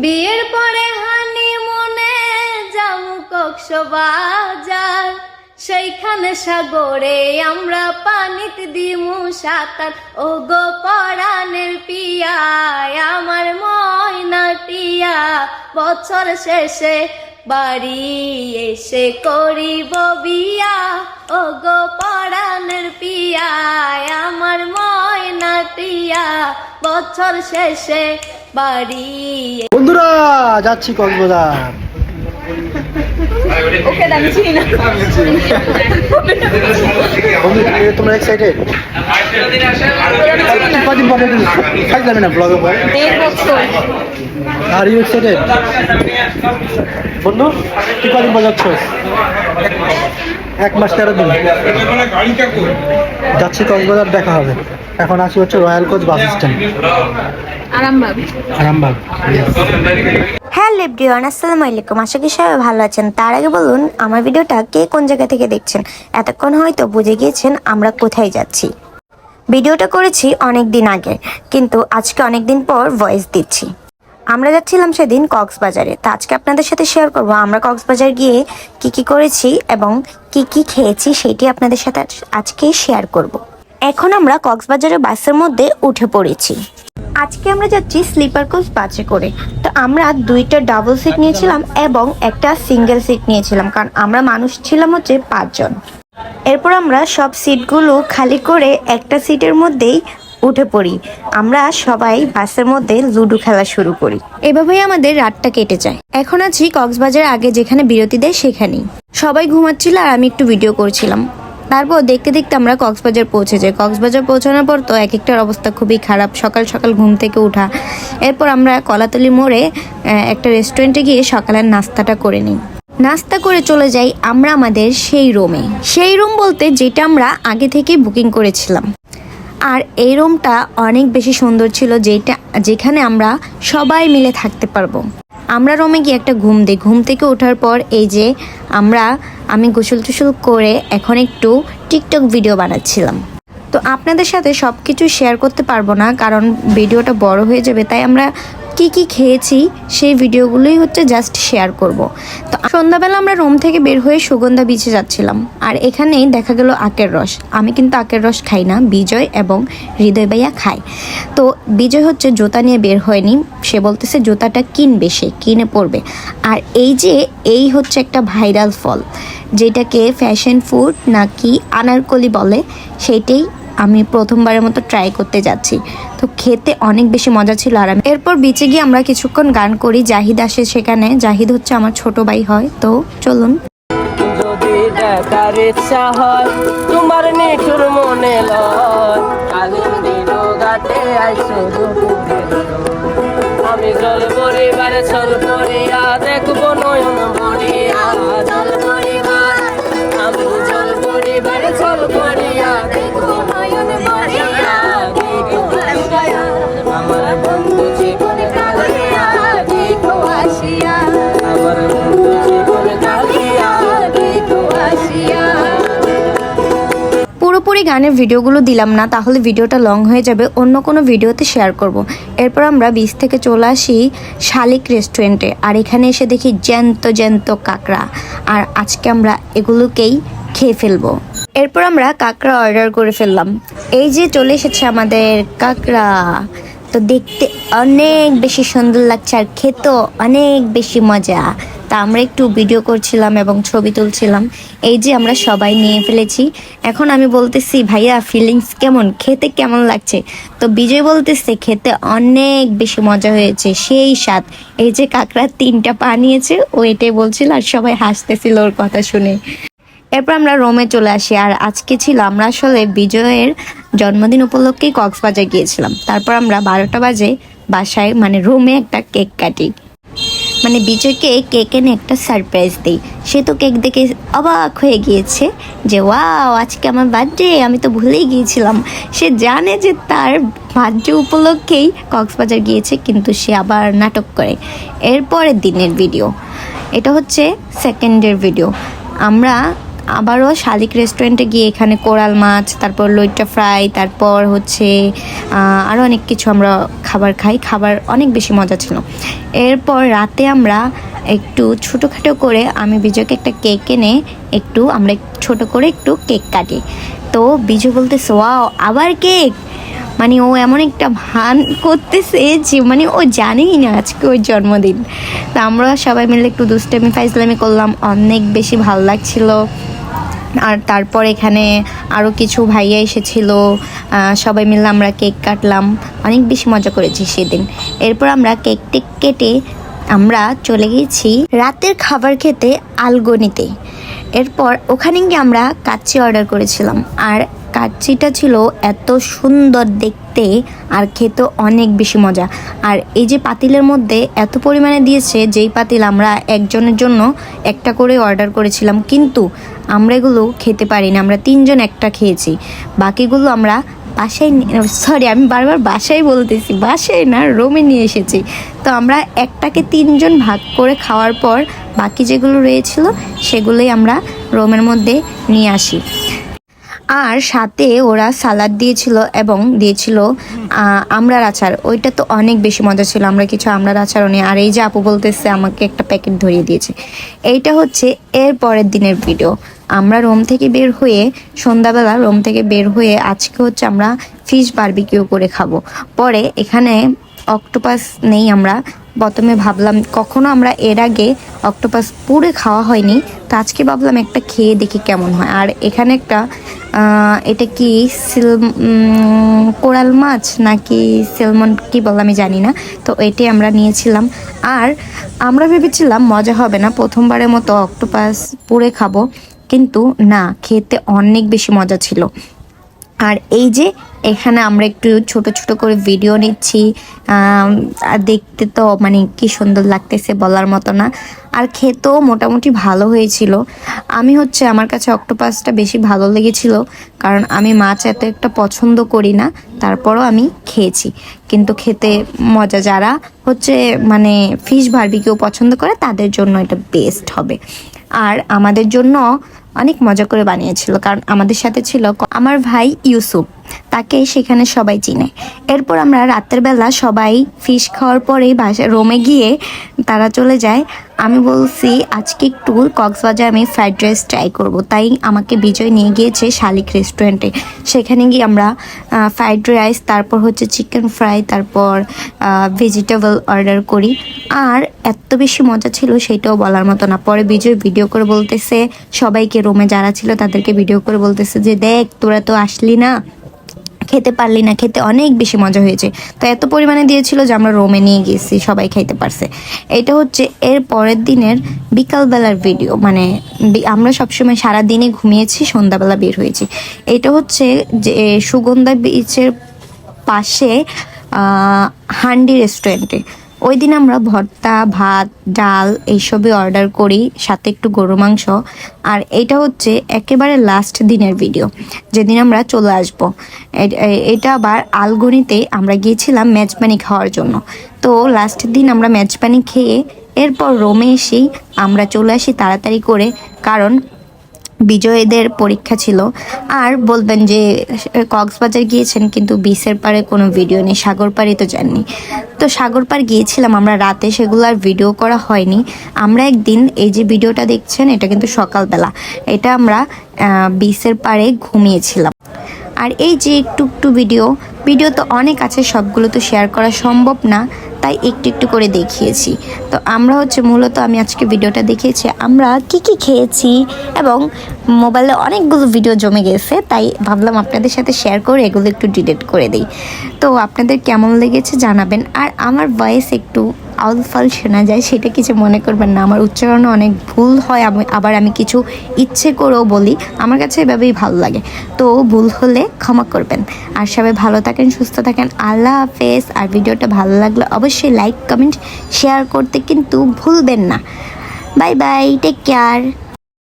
বিয়ের পরে হানি মনে যাব কক্সবাজার। সেইখানে সাগরে আমরা পানিতে দিমু সাঁতার। ও গো পরাণের পিয়ায়, আমার ময়না টিয়া, বছর শেষে বাড়ি এসে করিব বিয়া। ও গো পরাণের পিয়ায়, আমার ময়না টিয়া, বছর শেষে 머리에 온두라 자취 광고다 ওকে আমি চিনি না বন্ধু এ তোমরা এক্সাইটেড কদিন পরে থাকলাম না ব্লগে পরে আর ইউ এক্সাইটেড বন্ধু তুই কদিন পর যাচ্ছ এক মাস তেরো দিন যাচ্ছি কক্সবাজার দেখা হবে এখন আসি হচ্ছে royal coach bus stand Arambagh Arambagh hello everyone, আসসালামু আলাইকুম। আশা করি সবাই ভালো আছেন। তার আগে বলুন, আমার ভিডিওটা কে কোন জায়গা থেকে দেখছেন? এতক্ষণ হয়তো বুঝে গিয়েছেন আমরা কোথায় যাচ্ছি। ভিডিওটা করেছি অনেক দিন আগে, কিন্তু আজকে অনেক দিন পর ভয়েস দিচ্ছি। আমরা যাচ্ছিলাম সেদিন কক্সবাজারে। তা আজকে আপনাদের সাথে শেয়ার করব। আমরা কক্সবাজার গিয়ে কি কি করেছি এবং কি কি খেয়েছি সেটি আপনাদের সাথে আজ- আজকে শেয়ার করব। এখন আমরা কক্সবাজারের বাসের মধ্যে উঠে পড়েছি। আজকে আমরা যাচ্ছি স্লিপার কোচ বাসে করে। তো আমরা দুইটা ডাবল সিট নিয়েছিলাম এবং একটা সিঙ্গেল সিট নিয়েছিলাম, কারণ আমরা মানুষ ছিলাম হচ্ছে পাঁচজন। এরপর আমরা সব সিটগুলো খালি করে একটা সিটের মধ্যেই উঠে পড়ি। আমরা সবাই বাসের মধ্যে লুডো খেলা শুরু করি। এভাবেই আমাদের রাতটা কেটে যায়। এখন আছি কক্সবাজার আগে যেখানে বিরতি দেয় সেখানেই। সবাই ঘুমাচ্ছিল আর আমি একটু ভিডিও করছিলাম। তারপর দেখতে দেখতে আমরা কক্সবাজার পৌঁছে যাই কক্সবাজার পৌঁছানোর পর তো এক একটার অবস্থা খুবই খারাপ। সকাল সকাল ঘুম থেকে ওঠা এরপর আমরা কলাতলি মোড়ে একটা রেস্টুরেন্টে গিয়ে সকালের নাস্তাটা করে নিই। নাস্তা করে চলে যাই আমরা আমাদের সেই রুমে সেই রুম বলতে যেটা আমরা আগে থেকে বুকিং করেছিলাম। আর এই রুমটা অনেক বেশি সুন্দর ছিল যেটা, যেখানে আমরা সবাই মিলে থাকতে পারব। আমরা রুমে গিয়ে একটা ঘুম দিই। ঘুম থেকে ওঠার পর এই যে আমরা, আমি গোসল টুসল করে এখন একটু টিকটক ভিডিও বানাচ্ছিলাম। তো আপনাদের সাথে সব কিছু শেয়ার করতে পারব না, কারণ ভিডিওটা বড় হয়ে যাবে, তাই আমরা কি কি খেয়েছি, সেই ভিডিওগুলোই হচ্ছে জাস্ট শেয়ার করব। তো সন্ধ্যাবেলা আমরা রুম থেকে বের হয়ে সুগন্ধা বিচে যাচ্ছিলাম। আর এখানেই দেখা গেল আখের রস। আমি কিন্তু আখের রস খাই না, বিজয় এবং হৃদয় ভাইয়া খায়। তো বিজয় হচ্ছে জুতা নিয়ে বের হয়নি, সে বলতেছে জুতাটা কিনবে সে, কিনে পড়বে আর এই যে, এই হচ্ছে একটা ভাইরাল ফল, যেটাকে ফ্যাশন ফুড নাকি আনারকলি বলে, সেইটাই আমি প্রথমবারের মতো ট্রাই করতে যাচ্ছি। তো খেতে অনেক বেশি মজা ছিল আর এরপর বিচে গিয়ে আমরা কিছুক্ষণ গান করি, জাহিদ আসে সেখানে। জাহিদ হচ্ছে আমার ছোট ভাই হয়, তো চলুন। আমি জল পরিবার পুরোপুরি গানের ভিডিওগুলো দিলাম না, তাহলে ভিডিওটা লং হয়ে যাবে। অন্য কোনো ভিডিওতে শেয়ার করব। এরপর আমরা বিচ থেকে চলে আসি শালিক রেস্টুরেন্টে আর এখানে এসে দেখি জ্যান্ত জ্যান্ত কাঁকড়া। আর আজকে আমরা এগুলোকেই খেয়ে ফেলব। এরপর আমরা কাঁকড়া অর্ডার করে ফেললাম। এই যে চলে এসেছে আমাদের কাঁকড়া। তো দেখতে অনেক বেশি সুন্দর লাগছে আর খেতেও অনেক বেশি মজা। তা আমরা একটু ভিডিও করছিলাম এবং ছবি তুলছিলাম। এই যে আমরা সবাই নিয়ে ফেলেছি। এখন আমি বলতেছি, ভাইয়া ফিলিংস কেমন? খেতে কেমন লাগছে? তো বিজয় বলতেছে, খেতে অনেক বেশি মজা হয়েছে, সেই স্বাদ। এই যে কাকড়া তিনটা পা নিয়েছে, ও এটাই বলছিল আর সবাই হাসতেছিল ওর কথা শুনে। এরপর আমরা রোমে চলে আসি। আর আজকে ছিল, আমরা আসলে বিজয়ের জন্মদিন উপলক্ষেই কক্সবাজার গিয়েছিলাম। তারপর আমরা বারোটা বাজে বাসায় মানে রুমে একটা কেক কাটি। মানে বিজয়কে কেক এনে একটা সারপ্রাইজ দিই। সে তো কেক দেখে অবাক হয়ে গিয়েছে যে, ওয়াও, আজকে আমার বার্থডে আমি তো ভুলেই গিয়েছিলাম। সে জানে যে তার বার্থডে উপলক্ষেই কক্সবাজার গিয়েছে, কিন্তু সে আবার নাটক করে। এরপরের দিনের ভিডিও এটা হচ্ছে সেকেন্ডের ভিডিও আমরা আবারও শালিক রেস্টুরেন্টে গিয়ে এখানে কোরাল মাছ, তারপর লইট্টা ফ্রাই তারপর হচ্ছে আরও অনেক কিছু আমরা খাবার খাই। খাবার অনেক বেশি মজা ছিল। এরপর রাতে আমরা একটু ছোটোখাটো করে আমি বিজয়কে একটা কেক এনে একটু আমরা ছোট করে একটু কেক কাটি। তো বিজয় বলতেছে, ওয়াও, আবার কেক মানে ও এমন একটা ভান করতেছে যে মানে ও জানেই না আজকে ওর জন্মদিন। তো আমরা সবাই মিলে একটু দুষ্টামি, ফাইজলামি করলাম। অনেক বেশি ভালো লাগছিল। আর তারপর এখানে আরও কিছু ভাইয়া এসেছিল সবাই মিলে আমরা কেক কাটলাম। অনেক বেশি মজা করেছি সেদিন। এরপর আমরা কেক টেক কেটে আমরা চলে গেছি রাতের খাবার খেতে আলগনিতে। এরপর ওখানে গিয়ে আমরা কাচ্চি অর্ডার করেছিলাম। আর কাচ্চিটা ছিল এত সুন্দর দেখতে। আর খেতে অনেক বেশি মজা। আর এই যে পাতিলের মধ্যে এত পরিমাণে দিয়েছে, যেই পাতিল আমরা একজনের জন্য একটা করে অর্ডার করেছিলাম, কিন্তু আমরা এগুলো খেতে পারি না আমরা তিনজন একটা খেয়েছি। বাকিগুলো আমরা বাসায় সরি আমি বারবার বাসায় বলতেছি, বাসায় না রোমে নিয়ে এসেছি। তো আমরা একটাকে তিনজন ভাগ করে খাওয়ার পর বাকি যেগুলো রয়েছিল, সেগুলোই আমরা রোমের মধ্যে নিয়ে আসি। আর সাথে ওরা সালাদ দিয়েছিল এবং দিয়েছিল আহ, আমড়ার আচার। ওইটা তো অনেক বেশি মজা ছিল আমরা কিছু আমরার আচারও নিই আর এই যে আপু বলতেছে আমাকে একটা প্যাকেট ধরিয়ে দিয়েছে। এইটা হচ্ছে এর পরের দিনের ভিডিও আমরা রোম থেকে বের হয়ে সন্ধ্যাবেলা রোম থেকে বের হয়ে আজকে হচ্ছে আমরা ফিশ বারবিকিউ করে খাব। পরে এখানে অক্টোপাস নেই আমরা। প্রথমে ভাবলাম কখনো আমরা এর আগে অক্টোপাস পুরে খাওয়া হয়নি। তো আজকে ভাবলাম একটা খেয়ে দেখি কেমন হয়। আর এখানে একটা এটা কি সিল কোরাল মাছ নাকি সেলমন কি বল আমি জানি না। তো এটি আমরা নিয়েছিলাম। আর আমরা ভেবেছিলাম মজা হবে না, প্রথমবারের মতো অক্টোপাস পুড়ে খাব। কিন্তু না, খেতে অনেক বেশি মজা ছিল। আর এই যে এখানে আমরা একটু ছোট ছোট করে ভিডিও নিচ্ছি দেখতে তো মানে কি সুন্দর লাগতেছে বলার মতো না। আর খেতেও মোটামুটি ভালো হয়েছিল। আমি হচ্ছে আমার কাছে অক্টোপাসটা বেশি ভালো লেগেছিল, কারণ আমি মাছ এত একটা পছন্দ করি না, তারপরও আমি খেয়েছি। কিন্তু খেতে মজা যারা হচ্ছে মানে ফিশ বারবিকিউ পছন্দ করে, তাদের জন্য এটা বেস্ট হবে। আর আমাদের জন্য অনেক মজা করে বানিয়েছিল, কারণ আমাদের সাথে ছিল আমার ভাই ইউসুফ, তাকে সেখানে সবাই চিনে। এরপর আমরা রাতের বেলা সবাই ফিশ খাওয়ার পরে বাসা রোমে গিয়ে তারা চলে যায়, আমি বলছি, আজকে একটু কক্সবাজার আমি ফ্রাইড রাইস ট্রাই করব। তাই আমাকে বিজয় নিয়ে গিয়েছে শালিক রেস্টুরেন্টে। সেখানে গিয়ে আমরা ফ্রাইড রাইস, তারপর হচ্ছে চিকেন ফ্রাই, তারপর ভেজিটেবল অর্ডার করি। আর এত বেশি মজা ছিল সেটাও বলার মতো না। পরে বিজয় ভিডিও করে বলতেছে, সবাইকে রোমে যারা ছিল তাদেরকে ভিডিও করে বলতেছে যে, দেখ, তোরা তো আসলি না। খেতে পারলি না, খেতে অনেক বেশি মজা হয়েছে। তো এত পরিমাণে দিয়েছিল যে আমরা রোমে নিয়ে গেছি, সবাই খাইতে পারছে। এটা হচ্ছে এর পরের দিনের বিকালবেলার ভিডিও মানে আমরা সবসময় সারা দিনে ঘুমিয়েছি, সন্ধ্যাবেলা বের হয়েছি। এটা হচ্ছে যে সুগন্ধা বিচের পাশে হান্ডি রেস্টুরেন্টে ওই দিন আমরা ভর্তা, ভাত, ডাল এইসবই অর্ডার করি, সাথে একটু গরু মাংস। আর এটা হচ্ছে একেবারে লাস্ট দিনের ভিডিও যেদিন আমরা চলে আসব। এটা আবার আলগনিতে আমরা গিয়েছিলাম মেজবানি খাওয়ার জন্য। তো লাস্টের দিন আমরা মেজবানি খেয়ে এরপর রোমে এসেই আমরা চলে আসি তাড়াতাড়ি করে, কারণ বিজয়ীদের পরীক্ষা ছিল। আর বলবেন যে, কক্সবাজার গিয়েছেন কিন্তু বিচের পাড়ে কোনো ভিডিও নেই, সাগর পাড়ে তো যাননি। তো সাগর পার গিয়েছিলাম, আমরা রাতে সেগুলো আর ভিডিও করা হয়নি। আমরা একদিন এই যে ভিডিওটা দেখছেন, এটা কিন্তু সকালবেলা। এটা আমরা বিসের পাড়ে ঘুমিয়েছিলাম। আর এই যে টুকটু ভিডিও ভিডিও তো অনেক আছে, সবগুলো তো শেয়ার করা সম্ভব না, তাই একটু একটু করে দেখিয়েছি। তো আমরা হচ্ছে মূলত আমি আজকে ভিডিওটা দেখিয়েছি, আমরা কি কি খেয়েছি এবং মোবাইলে অনেকগুলো ভিডিও জমে গেছে, তাই ভাবলাম আপনাদের সাথে শেয়ার করে এগুলো একটু ডিলিট করে দিই। তো আপনাদের কেমন লেগেছে জানাবেন, আর আমার ভয়েস একটু আউলফাল শোনা যায়, সেটা কিছু মনে করবেন না। আমার উচ্চারণও অনেক ভুল হয়, আমি আবার আমি কিছু ইচ্ছে করেও বলি, আমার কাছে এভাবেই ভালো লাগে। তো ভুল হলে ক্ষমা করবেন। আর সবাই ভালো থাকেন, সুস্থ থাকেন, আল্লাহ হাফেজ। আর ভিডিওটা ভালো লাগলে অবশ্যই লাইক, কমেন্ট, শেয়ার করতে কিন্তু ভুলবেন না। Bye bye take care